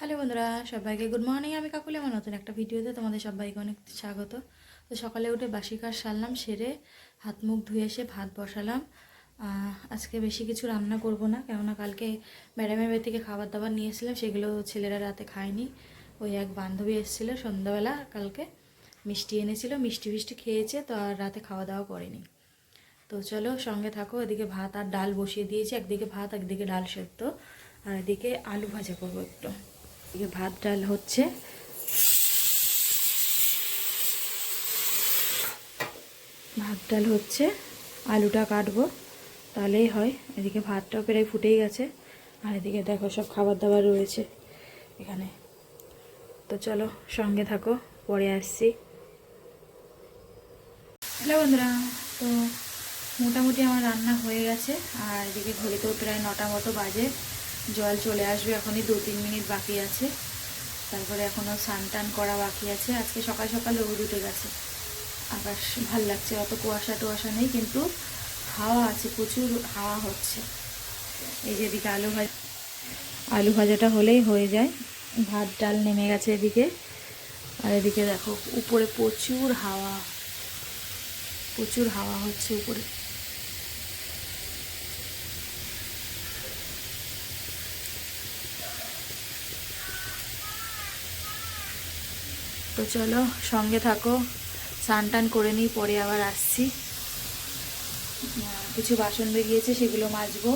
Hello বন্ধুরা, সবাইকে good morning আমি কাকুলি, আমার নতুন একটা ভিডিওতে তোমাদের সবাইকে অনেক স্বাগত। তো সকালে উঠে বাসি কাজ সারলাম, সেরে হাত মুখ ধুয়ে এসে ভাত বসালাম। আজকে বেশি কিছু রান্না করব না, কেননা কালকে ম্যাডামের বাড়ি থেকে খাবার দাবার নিয়ে এসেছিলাম, সেগুলো ছেলেরা রাতে খায়নি। ওই এক বান্ধবী এসেছিল সন্ধ্যাবেলা, কালকে মিষ্টি এনেছিল, মিষ্টি ফিষ্টি খেয়েছে, তো আর রাতে খাওয়া দাওয়া করেনি। তো চলো সঙ্গে থাকো, এদিকে ভাত আর ডাল বসিয়ে দিয়েছি, একদিকে ভাত, একদিকে ডাল সেদ্ধ, আর এদিকে আলু ভাজা করব একটু। এদিকে ভাত ডাল হচ্ছে। ভাত ডাল হচ্ছে, আলুটা কাটবো, তাহলেই হয়। এদিকে ভাতটাও প্রায় ফুটেই গেছে। আর এদিকে দেখো সব খাবার দাবার রয়েছে এখানে। তো চলো, সঙ্গে থাকো, পরে আসছি। হ্যালো বন্ধুরা, তো মোটামুটি আমার রান্না হয়ে গেছে। আর এদিকে ঘড়িতেও প্রায় নটা মতো বাজে। জল চলে আসবে, এখনই দু তিন মিনিট বাকি আছে। তারপরে এখনও স্নান টান করা বাকি আছে। আজকে সকাল সকাল রোদ উঠে গেছে। আকাশ ভালো লাগছে, অত কুয়াশা টুয়াশা নেই, কিন্তু হাওয়া আছে, প্রচুর হাওয়া হচ্ছে। এই যে এদিকে আলু ভাজা, আলু ভাজাটা হলেই হয়ে যায়। ভাত, ডাল নেমে গেছে এদিকে। আর এদিকে দেখো, উপরে প্রচুর হাওয়া। প্রচুর হাওয়া হচ্ছে উপরে। তো চলো, সঙ্গে থাকো। স্নান টান করে নিই, পরে আবার আসছি। কিছু বাসন বেরিয়েছে, সেগুলো মাজবো।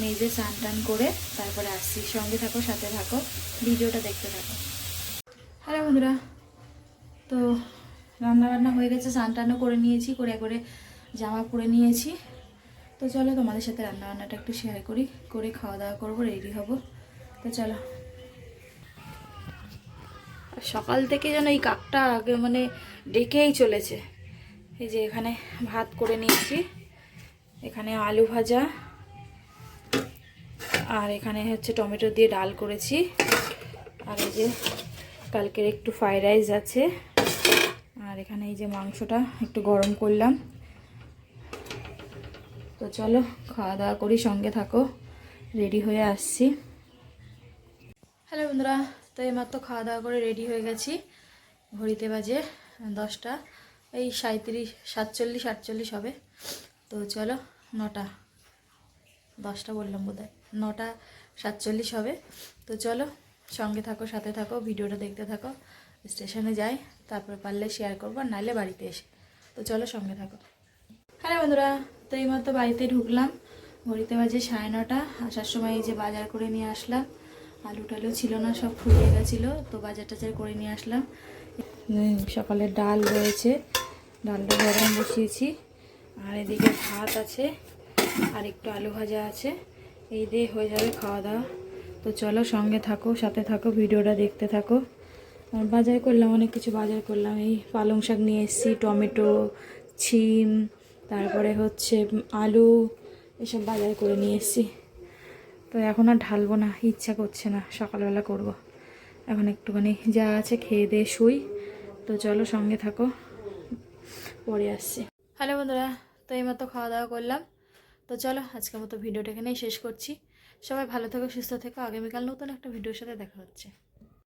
মেজে স্নান টান করে তারপরে আসছি। সঙ্গে থাকো, সাথে থাকো। ভিডিওটা দেখতে থাকো। হ্যালো বন্ধুরা। তো রান্না বান্না হয়ে গেছে স্নান টানও করে নিয়েছি, করে করে জামা পরে নিয়েছি। তো চলো তোমাদের সাথে রান্না বান্নাটা একটু শেয়ার করি, করে খাওয়া দাওয়া করব রেডি হব। তো চলো। সকাল থেকে যেন এই কাকটা আগে মানে ডেকেই চলেছে। এই যে এখানে ভাত করে নিয়েছি। এখানে আলু ভাজা। আর এখানে হচ্ছে টমেটো দিয়ে ডাল করেছি। আর এই যে কালকের একটু ফ্রাইড রাইস আছে। আর এখানে এই যে মাংসটা একটু গরম করলাম। তো চলো, খাওয়া দাওয়া করি, সঙ্গে থাকো। রেডি হয়ে আসছি। হ্যালো বন্ধুরা তো এইমাত্র খাওয়া দাওয়া করে রেডি হয়ে গেছি। ঘড়িতে বাজে দশটা। এই সাঁত্রিশ সাতচল্লিশ, আটচল্লিশ হবে। তো চলো, নটা। দশটা বললাম বোধ নটা, সাতচল্লিশ হবে। তো চলো, সঙ্গে থাকো, সাথে থাকো, ভিডিওটা দেখতে থাকো। স্টেশনে যাই, তারপর পারলে শেয়ার করব নাহলে বাড়িতে এসে। তো চলো, সঙ্গে থাকো। হ্যাঁ বন্ধুরা, তো এইমাত্র বাড়িতে ঢুকলাম। ঘড়িতে বাজে সাড়ে নটা। আসার সময় এই যে বাজার করে নিয়ে আসলাম। আলু টালু ছিল না, সব ফুরিয়ে গেছিল, তো বাজার টাজার করে নিয়ে আসলাম। সকালে ডাল রয়েছে, ডালটা গরম বসিয়েছি, আর এদিকে ভাত আছে, আর একটু আলু ভাজা আছে, এই দিয়ে হয়ে যাবে খাওয়া দাওয়া তো চলো সঙ্গে থাকো, সাথে থাকো, ভিডিওটা দেখতে থাকো। আর বাজার করলাম, অনেক কিছু বাজার করলাম, এই পালং শাক নিয়ে এসেছি, টমেটো, ছিম, তারপরে হচ্ছে আলু, এসব বাজার করে নিয়ে এসেছি। তো এখন আর ঢালবো না, ইচ্ছা করছে না, সকালবেলা করব। এখন একটুখানি যা আছে খেয়ে দিয়ে শুই। তো চলো সঙ্গে থাকো, পরে আসছি। হ্যালো বন্ধুরা, তো এইমাত্র খাওয়া দাওয়া করলাম। তো চলো আজকের মতো ভিডিওটা এখানেই শেষ করছি। সবাই ভালো থেকো, সুস্থ থেকো। আগামীকাল নতুন একটা ভিডিওর সাথে দেখা হচ্ছে।